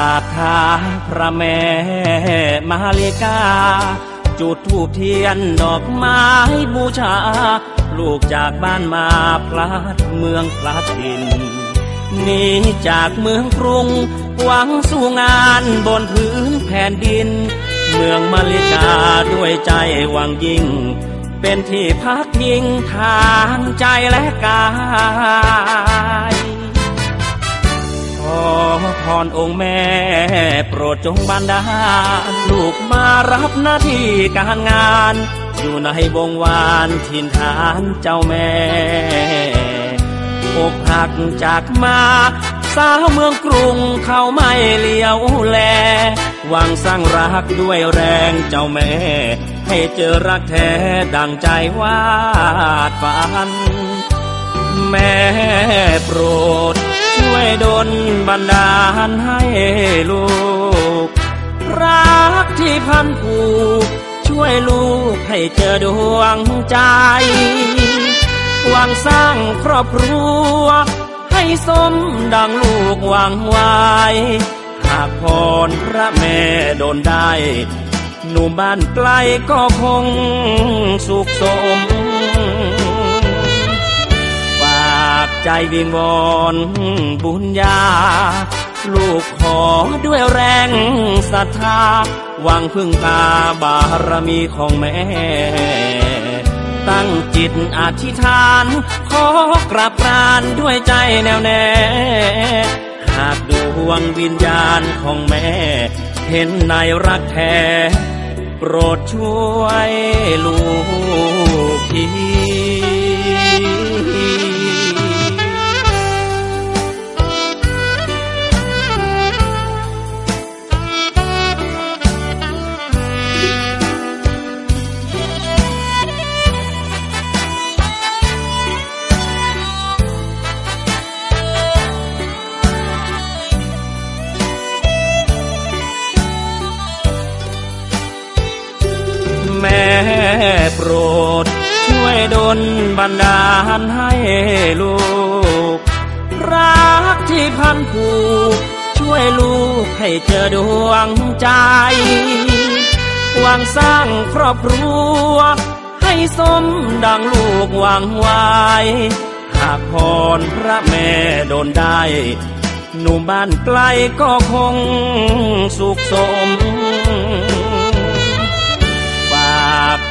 ราบเท้าพระแม่มาเลกา จุดธูปเทียนดอกไม้บูชา ลูกจากบ้านมาพลัดเมืองพลัดดินหนีจากเมืองกรุง หวังสู่งานบนพื้นแผ่นดิน เมืองมาเลกาด้วยใจหวังยิ่ง เป็นที่พักพิงทางใจและกาย รองค์แม่ โปรดจงบันดาลลูกมารับหน้าที่การงาน อยู่ในวงวานถิ่นฐานเจ้าแม่อกหักจากมา สาวเมืองกรุงเขาไม่เลี้ยวแลหวังสร้างรักด้วยแรงเจ้าแม่ ให้เจอรักแท้ดังใจวาดฝัน แม่โปรด ช่วยดลบันดาลให้ลูก รักที่พันผูก ช่วยลูกให้เจอดวงใจหวังสร้างครอบครัว ให้สมดังลูกหวังไว้ หากพรพระแม่โดนได้ หนุ่มบ้านไกลก็คงสุขสม ใจวิงวอนบุญญา ลูกขอด้วยแรงศรัทธาหวังพึ่งพาบารมีของแม่ ตั้งจิตอธิษฐาน ขอกราบกรานด้วยใจแน่วแน่ หากดวงวิญญาณของแม่ เห็นในรักแท้โปรดช่วยลูกที แม่โปรด ช่วยดลบันดาลให้ลูก รักที่พันผูก ช่วยลูกให้เจอดวงใจหวังสร้างครอบครัว ให้สมดังลูกหวังไว้ หากพรพระแม่โดนได้ หนุ่มบ้านไกลก็คงสุขสม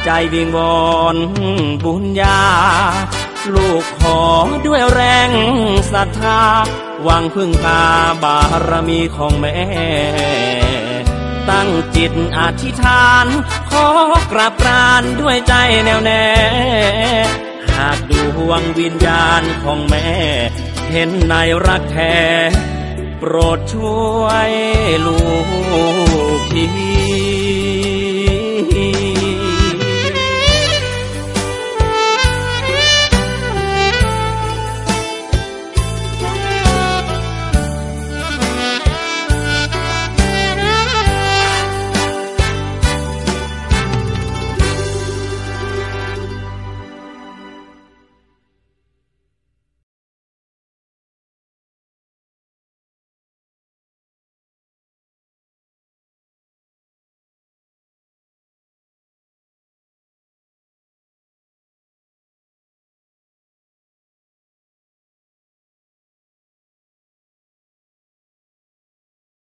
ใจวิงวอนบุญญา ลูกขอด้วยแรงศรัทธาหวังพึ่งพาบารมีของแม่ ตั้งจิตอธิษฐาน ขอกราบกรานด้วยใจแน่วแน่ หากดวงวิญญาณของแม่ เห็นในรักแท้โปรดช่วยลูกที